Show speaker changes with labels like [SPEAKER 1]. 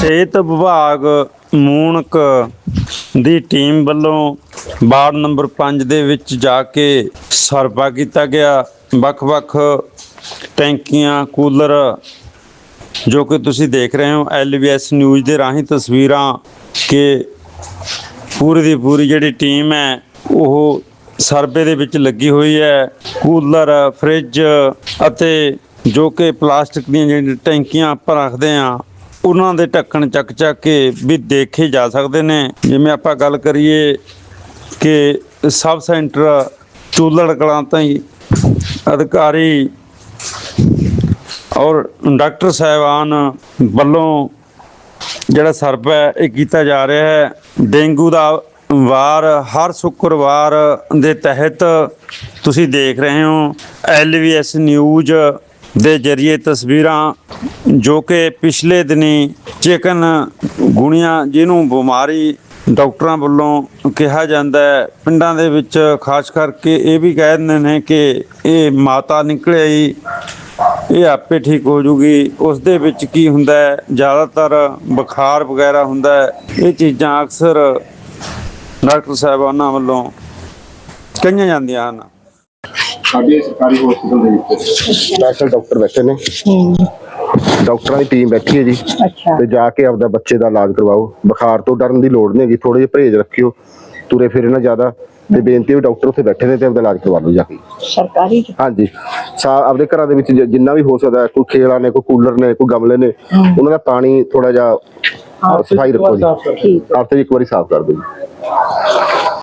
[SPEAKER 1] ਸਿਹਤ ਵਿਭਾਗ ਮੂਣਕ ਦੀ ਟੀਮ ਵੱਲੋਂ ਵਾਰਡ ਨੰਬਰ 5 ਦੇ ਵਿੱਚ ਜਾ ਕੇ ਸਰਪਾ ਕੀਤਾ ਗਿਆ। ਵੱਖ-ਵੱਖ ਟੈਂਕੀਆਂ, ਕੂਲਰ, ਜੋ ਕਿ ਤੁਸੀਂ ਦੇਖ ਰਹੇ ਹੋ ਐਲਵੀਐਸ ਨਿਊਜ਼ ਦੇ ਰਾਹੀਂ ਤਸਵੀਰਾਂ ਕਿ ਪੂਰੀ ਦੀ ਪੂਰੀ ਜਿਹੜੀ ਟੀਮ ਹੈ, ਉਹ ਸਰਵੇ ਦੇ ਵਿੱਚ ਲੱਗੀ ਹੋਈ ਹੈ। ਕੂਲਰ, ਫ੍ਰਿਜ ਅਤੇ ਜੋ ਕਿ ਪਲਾਸਟਿਕ ਦੀਆਂ ਜਿਹੜੀਆਂ ਟੈਂਕੀਆਂ ਆਪਾਂ ਰੱਖਦੇ ਆ ਉਹਨਾਂ ਦੇ ਢੱਕਣ ਚੱਕ ਚੱਕ ਕੇ ਵੀ ਦੇਖੇ ਜਾ ਸਕਦੇ ਨੇ। ਜਿਵੇਂ ਆਪਾਂ ਗੱਲ ਕਰੀਏ ਕਿ ਸਬ ਸੈਂਟਰ ਚੂਲੜ ਕਲਾਂ ਤਾਈ ਅਧਿਕਾਰੀ ਔਰ ਡਾਕਟਰ ਸਾਹਿਬਾਨ ਵੱਲੋਂ ਜਿਹੜਾ ਸਰਵੇ ਹੈ, ਇਹ ਕੀਤਾ ਜਾ ਰਿਹਾ ਹੈ। ਡੇਂਗੂ ਦਾ ਵਾਰ ਹਰ ਸ਼ੁੱਕਰਵਾਰ ਦੇ ਤਹਿਤ ਤੁਸੀਂ ਦੇਖ ਰਹੇ ਹੋ। ਐਲਵੀਐਸ ਨਿਊਜ਼ ਦੇ ਜ਼ਰੀਏ ਤਸਵੀਰਾਂ ਜੋ ਕਿ ਪਿਛਲੇ ਦਿਨੀ ਚਿਕਨ ਗੁਣੀਆਂ ਜਿਹਨੂੰ ਬਿਮਾਰੀ ਡਾਕਟਰਾਂ ਵੱਲੋਂ ਕਿਹਾ ਜਾਂਦਾ ਹੈ, ਪਿੰਡਾਂ ਦੇ ਵਿੱਚ ਖਾਸ ਕਰਕੇ ਇਹ ਵੀ ਕਹਿ ਦਿੰਦੇ ਨੇ ਕਿ ਇਹ ਮਾਤਾ ਨਿਕਲੇ ਹੀ, ਇਹ ਆਪੇ ਠੀਕ ਹੋ ਜੂਗੀ। ਉਸ ਦੇ ਵਿੱਚ ਕੀ ਹੁੰਦਾ ਹੈ, ਜ਼ਿਆਦਾਤਰ ਬੁਖਾਰ ਵਗੈਰਾ ਹੁੰਦਾ ਹੈ। ਇਹ ਚੀਜ਼ਾਂ ਅਕਸਰ ਡਾਕਟਰ ਸਾਹਿਬਾਨਾਂ ਵੱਲੋਂ ਕਹੀਆਂ ਜਾਂਦੀਆਂ ਹਨ।
[SPEAKER 2] ਸਾਡੇ ਸਰਕਾਰੀ ਹਸਪੀਟਲ ਦੇ ਵਿੱਚ। ਸਪੈਸ਼ਲ ਡਾਕਟਰ ਬੈਠੇ ਨੇ। ਡਾਕਟਰਾਂ ਦੀ ਟੀਮ ਬੈਠੀ ਹੈ ਜੀ।
[SPEAKER 3] ਅੱਛਾ।
[SPEAKER 2] ਤੇ ਜਾ ਕੇ ਆਪਦਾ ਬੱਚੇ ਦਾ ਇਲਾਜ ਕਰਵਾਓ। ਬੁਖਾਰ ਤੋਂ ਡਰਨ ਦੀ ਲੋੜ ਨਹੀਂ ਹੈਗੀ ਥੋੜੇ ਜਿਹਾ ਪਰਹੇਜ਼ ਰੱਖਿਓ। ਤੁਰੇ ਫਿਰੇ ਨਾ ਜ਼ਿਆਦਾ। ਤੇ ਬੇਨਤੀ ਵੀ ਡਾਕਟਰ ਉੱਥੇ ਬੈਠੇ ਨੇ ਤੇ ਆਪਦਾ ਇਲਾਜ ਕਰਵਾ ਲਓ ਜਾ ਕੇ।
[SPEAKER 3] ਸਰਕਾਰੀ
[SPEAKER 2] ਹਾਂਜੀ। ਸਾ ਆਪਦੇ ਘਰਾਂ ਦੇ ਵਿੱਚ ਜਿੰਨਾ ਵੀ ਹੋ ਸਕਦਾ ਕੋਈ ਖੇਲਾ ਨੇ ਕੋਈ ਕੂਲਰ ਨੇ ਕੋਈ ਗਮਲੇ ਨੇ ਉਹਨਾਂ ਦਾ ਪਾਣੀ ਥੋੜਾ ਜਿਹਾ ਸਫ਼ਾਈ ਰੱਖੋ ਜੀ। 'ਚ ਇੱਕ ਵਾਰੀ ਸਾਫ਼ ਕਰ ਦਿਓ ਜੀ।